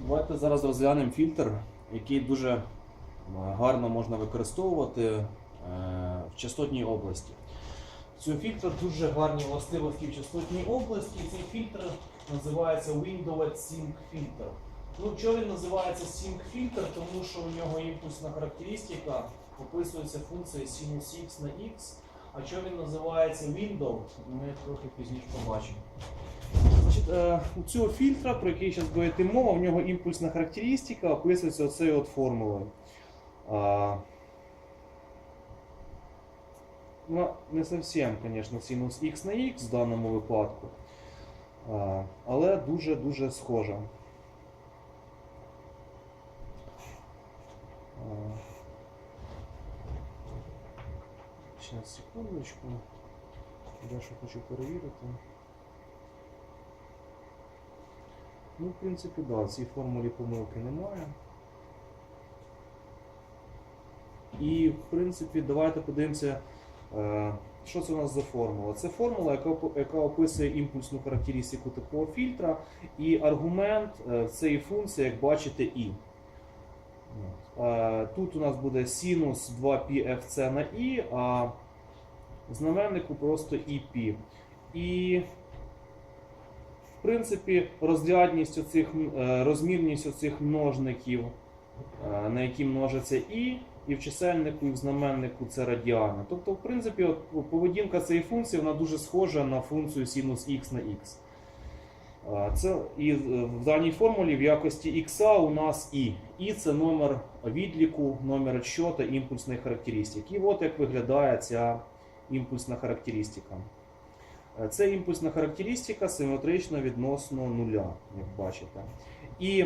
Давайте зараз розглянемо фільтр, який дуже е, гарно можна використовувати е, в частотній області. Цього фільтра дуже гарні властивості в частотній області. Цей фільтр називається Windows Sync Filter. Ну, чого він називається Sync Filter? Тому що у нього імпульсна характеристика описується функція sinus x на x. А чого він називається Windows, ми трохи пізніше побачимо. Значить, е, у цього фільтра, про який зараз буде йти мова, в нього імпульсна характеристика описується оцею от формулою. Ну, не зовсім, звісно, синус x на x в даному випадку. Але дуже-дуже схожа. Зараз, секундочку. Дещо хочу перевірити. Ну, в принципі, да, в цій формулі помилки немає. І, в принципі, давайте подивимося, е, що це у нас за формула. Це формула, яка, яка описує імпульсну характеристику такого фільтра, і аргумент е, цієї функції, як бачите, і. Е, Тут у нас буде синус 2πfc на і, а знаменнику просто іп. І в принципі, розрядність оцих, е, розмірність оцих множників, е, на які множиться і, і в чисельнику, і в знаменнику це радіани. Тобто, в принципі, от поведінка цієї функції вона дуже схожа на функцію синус х на х. Е, Це і в даній формулі в якості х у нас і. І це номер відліку, номер відсчота імпульсної характеристики. І от як виглядає ця імпульсна характеристика. Е, Це імпульсна характеристика симетрично відносно нуля, як бачите. І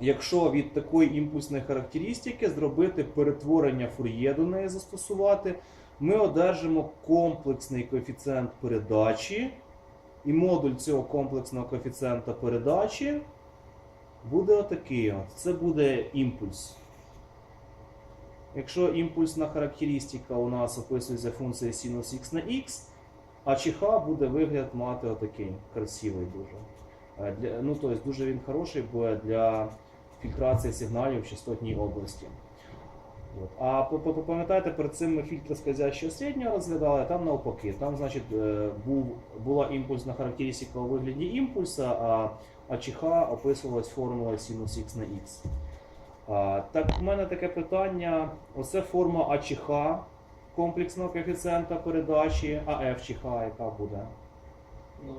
якщо від такої імпульсної характеристики зробити перетворення Фур'є до неї застосувати, ми одержимо комплексний коефіцієнт передачі. І модуль цього комплексного коефіцієнта передачі буде отакий. От. Це буде імпульс. Якщо імпульсна характеристика у нас описується функцією синус х на х, а чиха буде вигляд мати отакий, красивий дуже. Е, Для, ну, тобто дуже він хороший буде для фільтрації сигналів в частотній області. От. А пам'ятаєте, перед цим ми фільтр скользящого середнього розглядали, там навпаки. Там, значить, е, був, була імпульсна характеристика у вигляді імпульса, а, а чиха описувалась формулою синус х на. А, так, у мене таке питання. Оце форма АЧХ комплексного коефіцієнта передачі, а F чиха яка буде? Ну,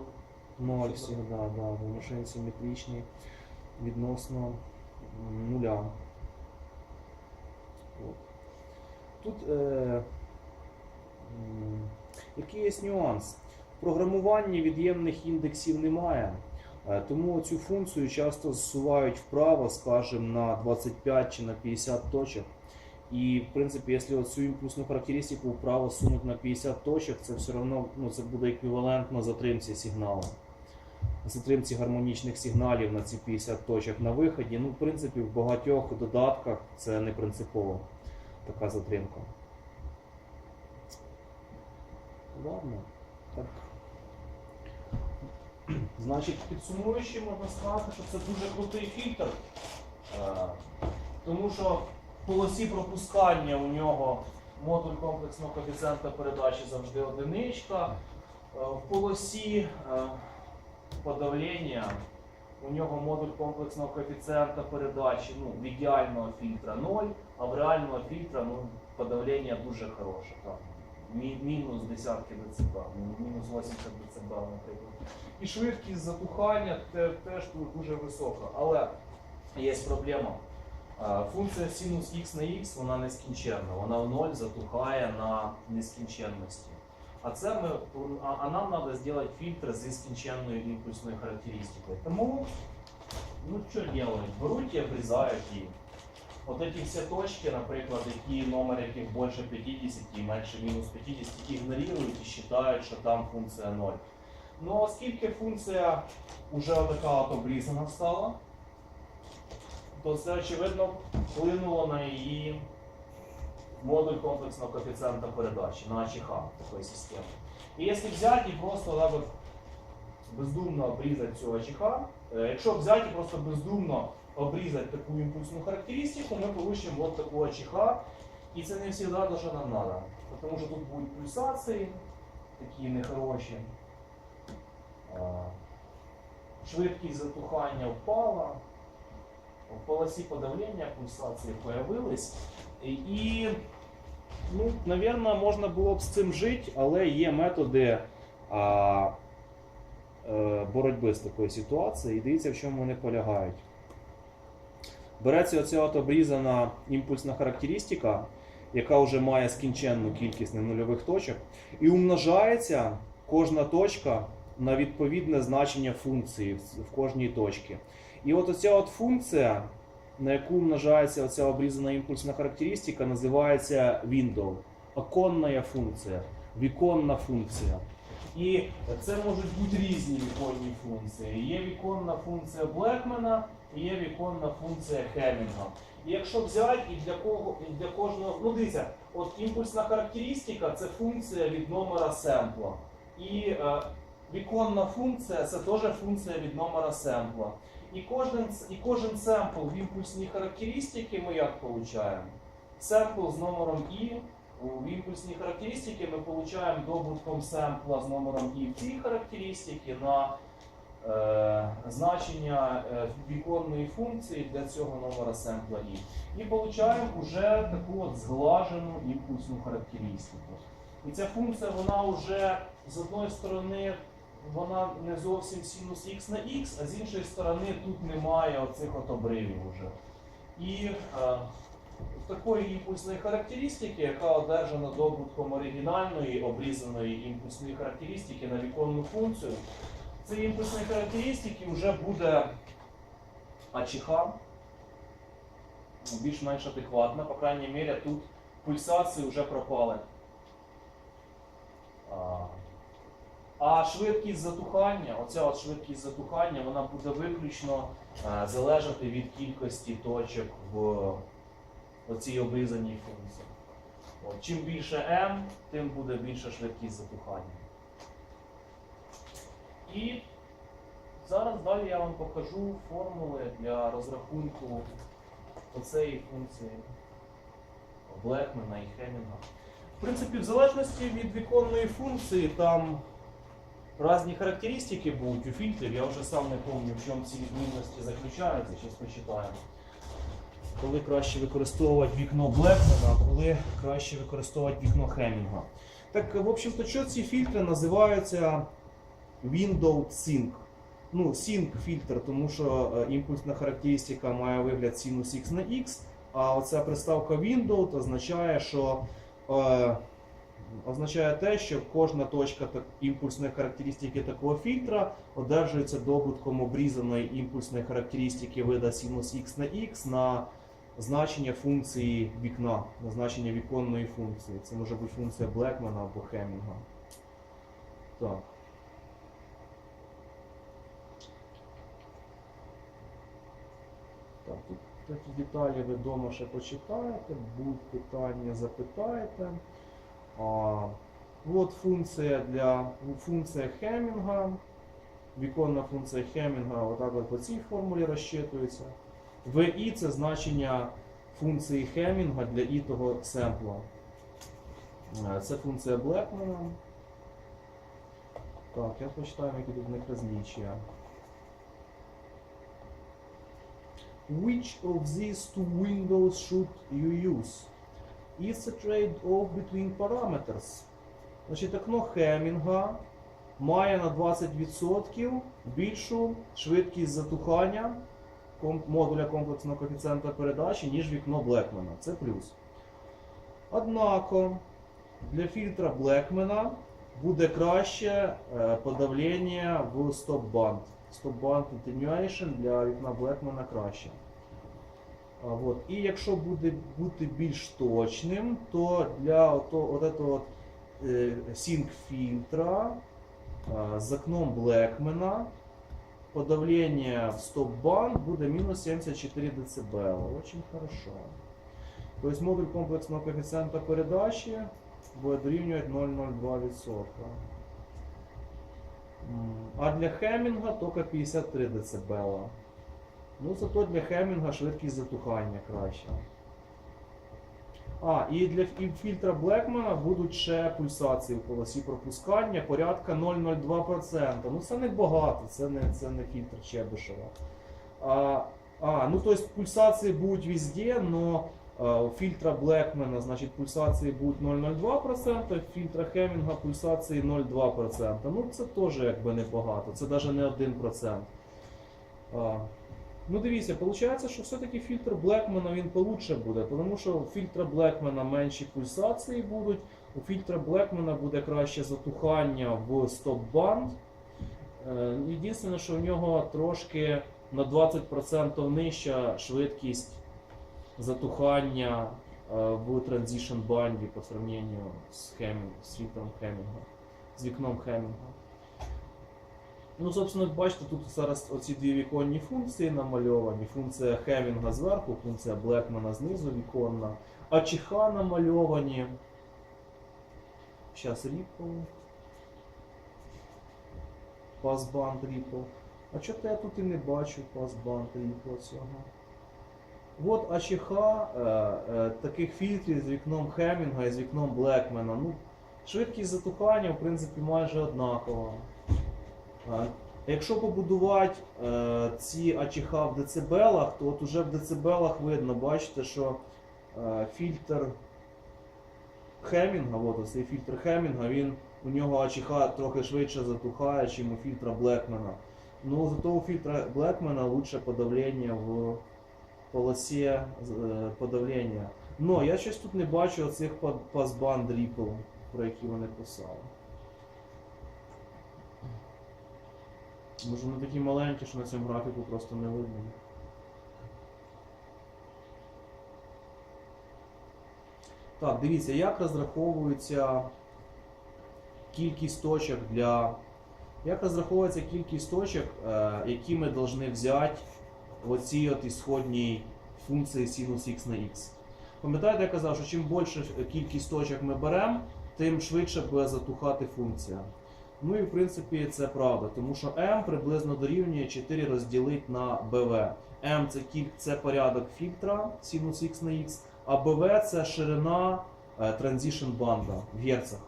0 всіх, да, да, бо машини симетричні відносно нуля. От. Тут е, який є нюанс? В програмуванні від'ємних індексів немає, е, тому цю функцію часто зсувають вправо, скажімо, на 25 чи на 50 точок. І, в принципі, якщо цю імпульсну характеристику вправо сунуть на 50 точок, це все одно ну, це буде еквівалентно затримці сигналу. Затримці гармонічних сигналів на ці 50 точок на виході. Ну, в принципі, в багатьох додатках це не принципово така затримка. Ладно, так. Значить, підсумуючи, можна сказати, що це дуже крутий фільтр. Е, Тому що полосі пропускання у нього модуль комплексного коефіцієнта передачі завжди одиничка. Е, В полосі е, подавлення у нього модуль комплексного коефіцієнта передачі ну, в ідеального фільтра 0, а в реального фільтра ну, подавлення дуже хороше. Там, мі- мінус десятки дБ, ну, мінус 80 дБ, наприклад. І швидкість затухання теж дуже висока. Але є проблема. Функція синус х на х вона нескінченна, вона в ноль затухає на нескінченності. А це ми, а нам треба зробити фільтр зі скінченною імпульсною характеристикою. Тому, ну що делають? Беруть і обрізають її. От ці всі точки, наприклад, які номер яких більше 50 і менше мінус 50, ігнорують і вважають, що там функція 0. Ну, оскільки функція вже така от обрізана стала, то це очевидно вплинуло на її модуль комплексного коефіцієнта передачі, на АЧХ такої системи. І якщо взяти і просто так бездумно обрізати цього чиха. Е, Якщо взяти і просто бездумно обрізати таку імпульсну характеристику, ми получимо от такого чиха. І це не завжди те, що нам треба. Тому що тут будуть пульсації, такі нехороші. Швидкість затухання впала. В полосі подавлення пульсації появились. І, ну, напевно, можна було б з цим жити, але є методи а, е, боротьби з такою ситуацією. І дивіться, в чому вони полягають. Береться оця от обрізана імпульсна характеристика, яка вже має скінченну кількість ненульових точок, і умножається кожна точка на відповідне значення функції в кожній точці. І от оця от функція, на яку множається оця обрізана імпульсна характеристика, називається window. Оконна функція, віконна функція. І це можуть бути різні віконні функції. Є віконна функція Блекмена, і є віконна функція Хемінга. І якщо взяти і для кого і для кожного, ну дивіться, от імпульсна характеристика це функція від номера семпла. І е, віконна функція це теж функція від номера семпла. І кожен, і кожен семпл в імпульсній характеристики ми як получаємо? Семпл з номером І в імпульсній характеристики ми получаємо добутком семпла з номером І в цій характеристики на е, значення е, віконної функції для цього номера семпла І. І получаємо вже таку от зглажену імпульсну характеристику. І ця функція, вона вже з одної сторони вона не зовсім синус х на х, а з іншої сторони тут немає оцих от обривів уже. І е, такої імпульсної характеристики, яка одержана добутком оригінальної обрізаної імпульсної характеристики на віконну функцію, цієї імпульсної характеристики вже буде АЧХ, більш-менш адекватна, по крайній мірі тут пульсації вже пропали. А, швидкість затухання, оця от швидкість затухання, вона буде виключно е, залежати від кількості точок в оцій обрізаній функції. От, чим більше m, тим буде більша швидкість затухання. І зараз далі я вам покажу формули для розрахунку оцеї функції Блекмена і Хемінга. В принципі, в залежності від віконної функції там різні характеристики будуть у фільтрів. Я вже сам не пам'ятаю, в чому ці відмінності заключаються. Зараз почитаємо. Коли краще використовувати вікно Блекмена, а коли краще використовувати вікно Хемінга. Так, в общем-то, що ці фільтри називаються Window Sync. Ну, Sync фільтр, тому що е, імпульсна характеристика має вигляд синус X на X, а оця приставка Window означає, що е, означає те, що кожна точка імпульсної характеристики такого фільтра одержується добутком обрізаної імпульсної характеристики вида синус X на X на значення функції вікна, на значення віконної функції. Це може бути функція Блекмана або Хемінга. Так. Так, тут такі деталі ви вдома ще почитаєте, будуть питання, запитаєте. От функція для функція Хемінга. Віконна функція Хемінга отак от по цій формулі розчитується. VI це значення функції Хемінга для ітого семпла. Е, Це функція Блекмана. Так, я почитаю, які тут в них розлічення. Which of these two windows should you use? It's a trade-off between parameters. Значить, окно Хемінга має на 20% більшу швидкість затухання модуля комплексного коефіцієнта передачі, ніж вікно Блекмена. Це плюс. Однако для фільтра Блекмена буде краще е, подавлення в стоп-банд. Стоп-банд attenuation для вікна Блекмена краще. От. І якщо буде бути більш точним, то для от этого е, sync фільтра з окном Блекмена подавление в стоп-банд буде минус 74 дБ. Очень хорошо. То есть модуль комплексного коэффициента передачи будет дорівнювати 0,02%. А для Хемінга тільки 53 дБ. Ну, зато для Хемінга швидкість затухання краща. А, і для фі- фільтра Блекмана будуть ще пульсації в полосі пропускання порядка 0,02%. Ну це не багато, це не, це не фільтр Чебишева. А, а, ну то есть пульсации будут везде, э, у фильтра Блэкмана, значит, пульсации будуть 0,02%, в фільтра Хемінга пульсації 0,2%. Ну це теж якби небагато, це навіть не 1%. А, ну дивіться, виходить, що все-таки фільтр Блекмана він получше буде, тому що у фільтра Блекмана менші пульсації будуть, у фільтра Блекмана буде краще затухання в стоп-банд. Е, Єдине, що в нього трошки на 20% нижча швидкість затухання е, в Transition банді по сравненню з, Хемінг, з фільтром Хемінга, з вікном Хемінга. Ну, собственно, бачите, тут зараз оці дві віконні функції намальовані. Функція Хемінга зверху, функція Блекмана знизу віконна, а чиха намальовані. Зараз Ripple. Пасбанд Ripple. А чого я тут і не бачу пасбанд Ripple цього? От АЧХ е, е, таких фільтрів з вікном Хемінга і з вікном Блекмена. Ну, швидкість затухання, в принципі, майже однакова. Якщо побудувати е, ці АЧХ в децибелах, то от уже в децибелах видно, бачите, що е, фільтр Хемінга, от цей фільтр Хемінга, він у нього АЧХ трохи швидше затухає, ніж у фільтра Блекмена. Ну, зато у фільтра Блекмена лучше подавлення в полосі е, подавлення. Но я щось тут не бачу оцих па- пасбанд Ripple, про які вони писали. Може вони такі маленькі, що на цьому графіку просто не видно. Так, дивіться, як розраховується кількість точок для. Як розраховується кількість точок, е, які ми повинні взяти в оцій от ісходній функції sinus x на x. Пам'ятаєте, я казав, що чим більше кількість точок ми беремо, тим швидше буде затухати функція. Ну і в принципі це правда, тому що m приблизно дорівнює 4 розділити на bv. m це, кіль... це порядок фільтра sinus x на x, а bv це ширина е, transition банда в герцах.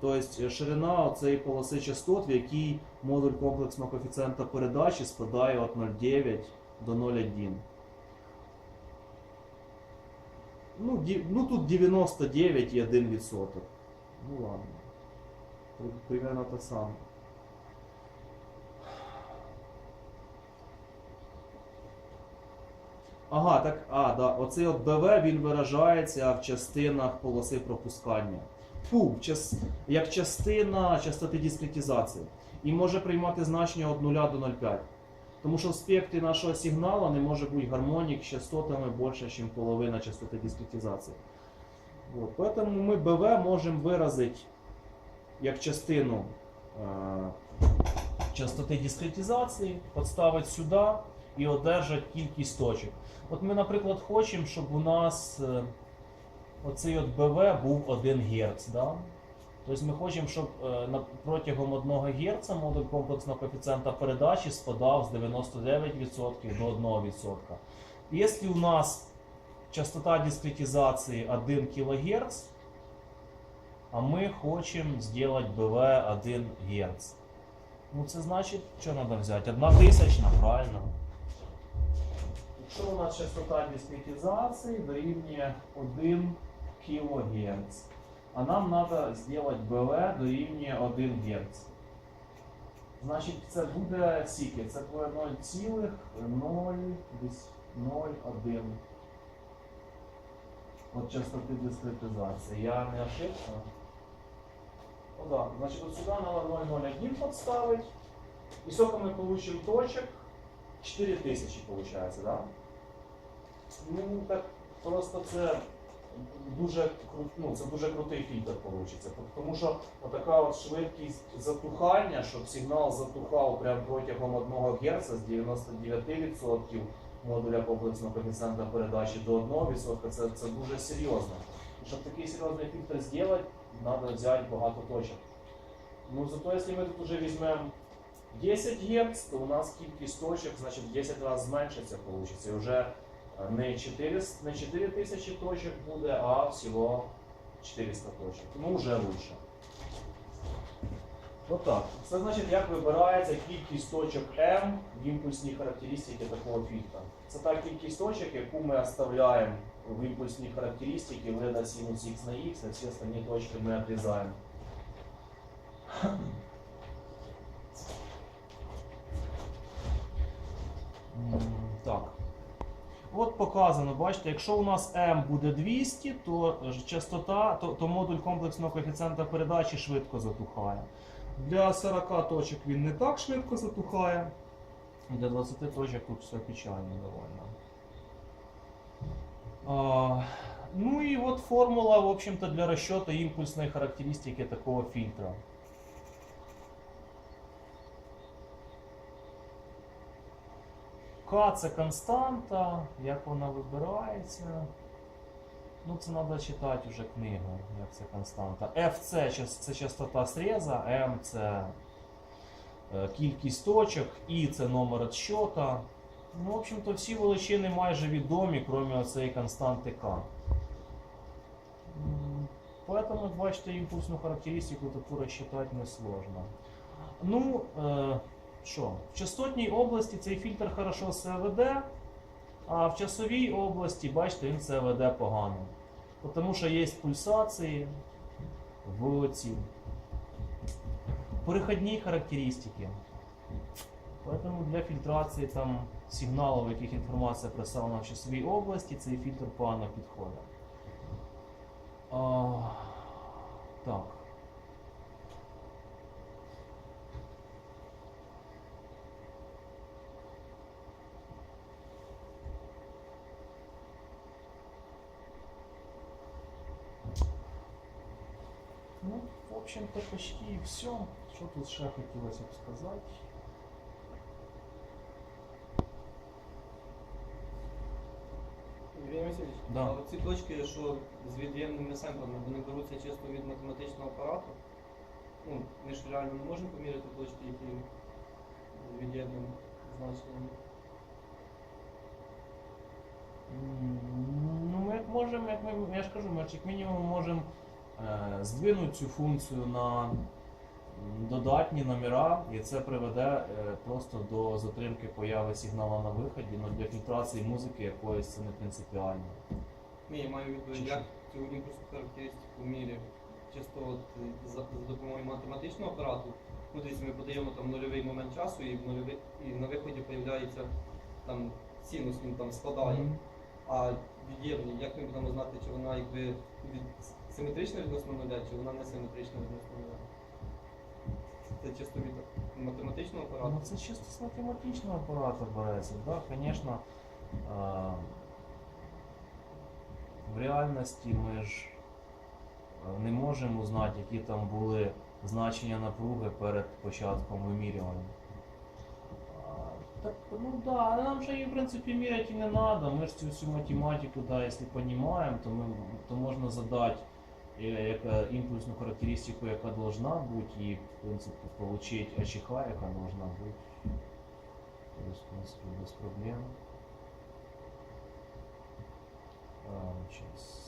Тобто е, ширина цієї полоси частот, в якій модуль комплексного коефіцієнта передачі складає від 0,9 до 0,1. Ну, ну тут 99,1%. Ну ладно. При- Примерно те саме. Ага, так, а, да, оцей от БВ він виражається в частинах полоси пропускання. Фу, час, як частина частоти дискретизації. І може приймати значення від 0 до 0,5. Тому що в спектрі нашого сигналу не може бути гармонік з частотами більше, ніж половина частоти дискретизації. Вот. Поэтому ми БВ можемо виразити як частину е, частоти дискретизації, підставити сюди і одержати кількість точок. От ми, наприклад, хочемо, щоб у нас е, оцей от БВ був 1 Гц. Да? Тобто ми хочемо, щоб е, протягом 1 Гц модуль комплексного коефіцієнта передачі спадав з 99% до 1%. Якщо у нас частота дискретизації 1 кГц, а ми хочемо зробити БВ 1 Гц. Ну це значить, що треба взяти? Одна тисячна, правильно. Якщо у нас частота дискретизації дорівнює 1 кГц, а нам треба зробити БВ дорівнює 1 Гц. Значить, це буде скільки? Це буде 0,001 от частоти дискретизації. Я не ошибся. Ну да, значит, вот сюда надо 0,01 подставить. И сколько мы получим точек? 4000 получается, да? Ну, так просто це дуже, ну, це дуже крутий фільтр получиться. Тому що отака от швидкість затухання, щоб сигнал затухав прямо протягом 1 Гц з 99% модуля комплексного коефіцієнта передачі до 1%, це, це дуже серйозно. Щоб такий серйозний фільтр зробити, треба взяти багато точок. Ну зато якщо ми тут вже візьмемо 10 Гц, то у нас кількість точок, значить, в 10 разів зменшиться. І вже е, не 4, не 4 тисячі точок буде, а всього 400 точок. Ну, вже лучше. Отак. Це значить, як вибирається кількість точок M в імпульсній характеристиці такого фільтра. Це та кількість точок, яку ми оставляємо в імпульсній характеристиці, вида синус X на X, а всі остальні точки ми отрізаємо. М, Так. От показано, бачите, якщо у нас M буде 200, то частота, то, то модуль комплексного коефіцієнта передачі швидко затухає. Для 40 точок він не так швидко затухає. Для 20 точок тут все печально довольно. Ну и вот формула, в общем-то, для расчета импульсной характеристики такого фильтра. К це константа, як вона вибирається. Ну, це треба читати вже книгу, як це константа. F це, частота среза, M це е, кількість точок, І це номер відсчота. Ну, в общем-то, всі величини майже відомі, крім цієї константи К. Поэтому, бачите, імпульсну характеристику таку розчитати несложно. Ну, е, що, в частотній області цей фільтр хорошо себе веде, а в часовій області, бачите, він себе веде погано. Тому що є пульсації в цій переходній характеристики. Поэтому для фільтрації там сигналів, в яких інформація представлена в часовій області, цей фільтр погано підходить. А, так. Ну, в общем-то, почти все. Что тут ще хотілося б сказати? Да. а ці точки, що з від'ємними семплами, вони беруться чисто від математичного апарату. Ну, ми ж реально не можемо поміряти точки, які з від'ємним значенням. Ну, ми як можемо, як ми, я ж кажу, ми як мінімум можемо е, здвинути цю функцію на додатні номера, і це приведе е, просто до затримки появи сигналу на виході, але для фільтрації музики якоїсь це не принципіально. Ні, я маю відповідь, як цю імпульсну характеристику міряю. Чисто от за, за допомогою математичного апарату. Ну, дивіться, ми подаємо там нульовий момент часу і, в нульовий, і на виході з'являється там синус, він там спадає. Мгм. А від'ємні, як ми будемо знати, чи вона якби від симетрична відносно нуля, чи вона не симетрична відносно нуля? Це чисто від математичного апарату. Ну, це чисто з математичного апарату береться. Да, звісно, в реальності ми ж не можемо узнати, які там були значення напруги перед початком вимірювання. Так, ну да, нам же її, в принципі, міряти і не треба. Ми ж цю всю математику, да, якщо розуміємо, то, ми, то можна задати яка, імпульсну характеристику, яка должна бути, і, в принципі, отримати АЧХ, яка должна бути. Тобто, в принципі, без проблем. А, сейчас.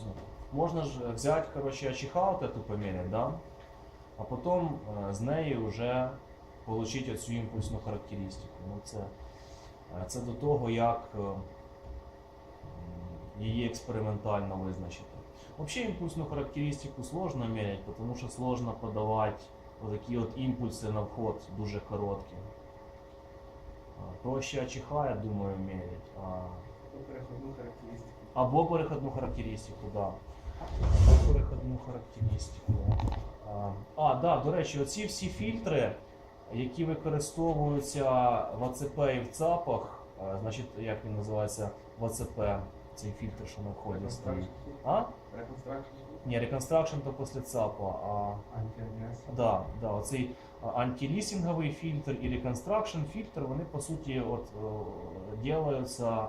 Ну, Можно же взять, короче, АЧХ вот эту померять, да? А потом э, з неї вже отримати оцю імпульсну характеристику. Ну, це, е, це до того, як е, її експериментально визначити. Взагалі імпульсну характеристику сложно мерять, тому що сложно подавати такі от імпульси на вход дуже короткі. Проще АЧХ, я думаю, мерять. А, переходну характеристику. або переходну характеристику, да. Або переходну характеристику. А, а, да, до речі, оці всі фільтри, які використовуються в АЦП і в ЦАПах, значить, як він називається в АЦП, цей фільтр, що на вході стоїть. А? Ні, Reconstruction то після ЦАПа, а Да, да, оцей антилісінговий фільтр і Reconstruction фільтр, вони по суті от, е, делаються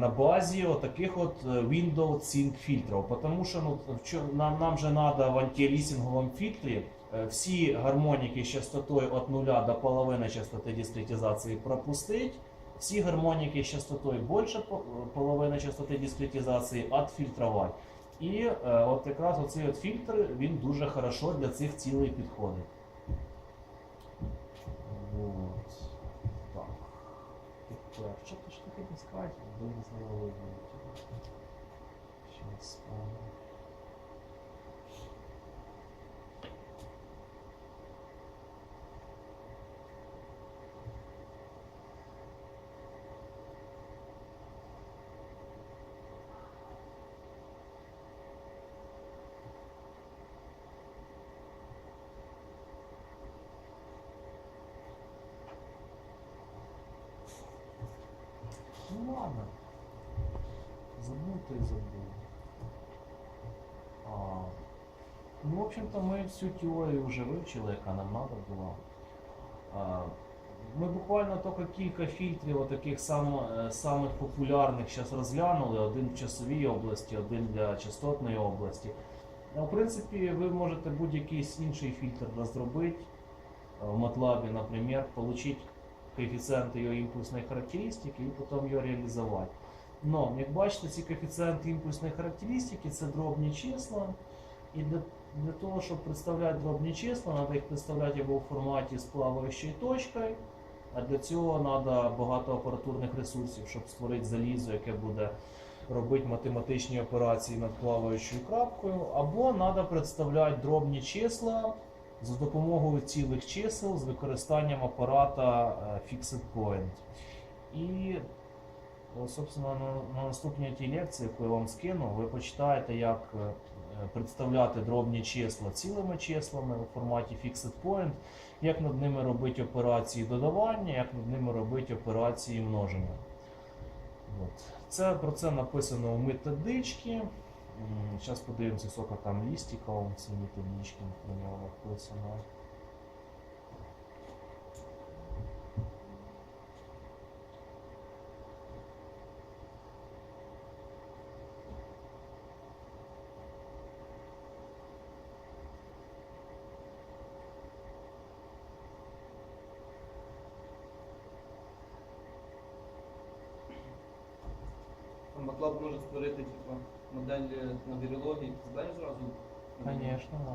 на базі таких от е, Windows Sync фільтрів. Тому що ну, нам, нам же треба в антиалісінговому фільтрі е, всі гармоніки з частотою від 0 до половини частоти дискретизації пропустити, всі гармоніки з частотою більше по- половини частоти дискретизації відфільтрувати. І е, от якраз оцей от фільтр він дуже хорошо для цих цілей підходить. Вот. Так. Тепер, що ти ж таке не сказати? Вилізла Сейчас. Ну ладно. Забыл, то и забыл. А, ну, в общем-то, мы всю теорию уже вивчили, яка нам надо була. А, ми буквально тільки кілька фільтрів, таких сам, е, самих популярних зараз розглянули. Один в часовій області, один для частотної області. А, в принципі, ви можете будь-який інший фільтр розробити е, в MATLAB, наприклад, отримати коефіцієнти його імпульсної характеристики і потім його реалізувати. Но, як бачите, ці коефіцієнти імпульсної характеристики це дробні числа. І для, для того, щоб представляти дробні числа, треба їх представляти або в форматі з плаваючою точкою. А для цього треба багато апаратурних ресурсів, щоб створити залізо, яке буде робити математичні операції над плаваючою крапкою. Або треба представляти дробні числа за допомогою цілих чисел з використанням апарата е, Fixed Point. І, е, собственно, на, на наступній тій лекції, яку я вам скину, ви почитаєте, як е, представляти дробні числа цілими числами у форматі Fixed Point, як над ними робити операції додавання, як над ними робити операції множення. Це про це написано у методичці. Зараз подивимося, скільки там лістиків у цій методичці на нього написано. MATLAB може створити типу, модель на вірології, ти знаєш зразу? Конечно, да.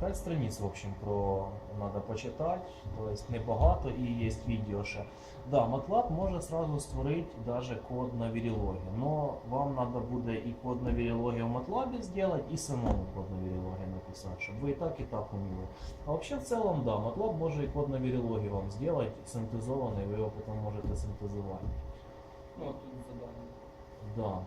Пять страниц, в общем, про надо почитать, то есть небагато і є відео ще. Да, MATLAB може сразу створити даже код на Verilog, но вам надо буде і код на Verilog в MATLAB сделать, і самому код на Verilog написати, щоб ви і так, і так уміли. А вообще в целом, да, MATLAB може і код на Verilog вам сделать, синтезований, ви його потім можете синтезувати. Ну, тут задання. Да.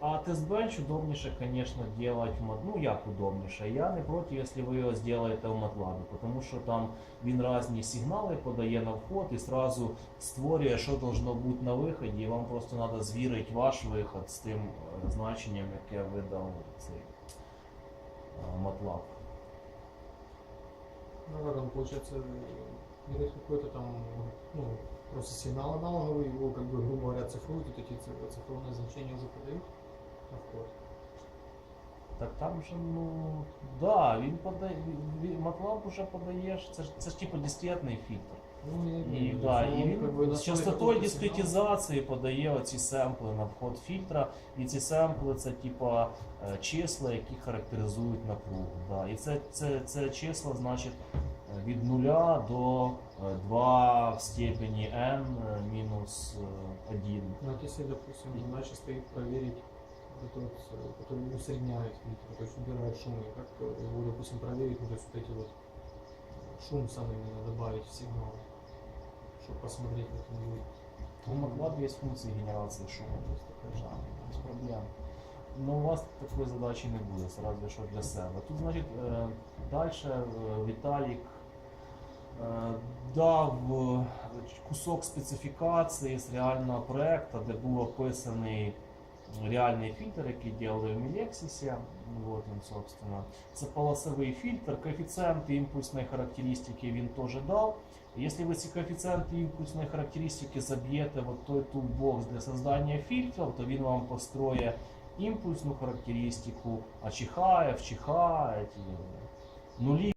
А тест-бенч удобніше, конечно, делать в Mat- Ну, як удобніше? Я не проти, якщо ви його зробите в MATLAB, тому що там він різні сигнали подає на вход і сразу створює, що должно бути на виході, і вам просто треба звірити ваш виход з тим е, значенням, яке видав цей е, MATLAB. Ну как он получается какой-то там ну, просто сигнал аналоговый, его как бы, грубо говоря, цифруют, вот эти циф- цифровные значения уже подают на вход. Так там же, ну, да, він подає, він- MATLAB уже подаєш, це ж, це ж типу дискретний фільтр. Ну, я І, имею в виду, да, что і он він как бы з настроит частотою какой-то сигнал. дискретизації подає оці семпли на вход фільтра, і ці семпли це типа е, числа, які характеризують напругу. Да. І це, це, це числа, значить, е, від 0 до е, 2 в степені n е, мінус 1. Ну, вот если, допустим, задача стоит проверить вот этот, э, который усредняет фильтр, то есть убирает шумы, как э, его, допустим, проверить, ну, то есть вот эти вот э, шум сам именно добавить в сигнал, чтобы посмотреть, как он будет. У MATLAB є функції генерації шуму, тобто да, без проблем. Но у вас такої задачі не буде, це разве що для себе. Тут, значить, е, далі Віталік е, дав е, кусок специфікації з реального проекту, де був описаний реальний фільтр, який діяли в Мілексісі. Вот він, собственно. Це полосовий фільтр, коефіцієнти імпульсної характеристики він теж дав. Если вы эти коэффициенты импульсной характеристики забьете в той тулбокс для создания фильтров, то він вам построє імпульсну характеристику, а чихає, вчихає, ті нулі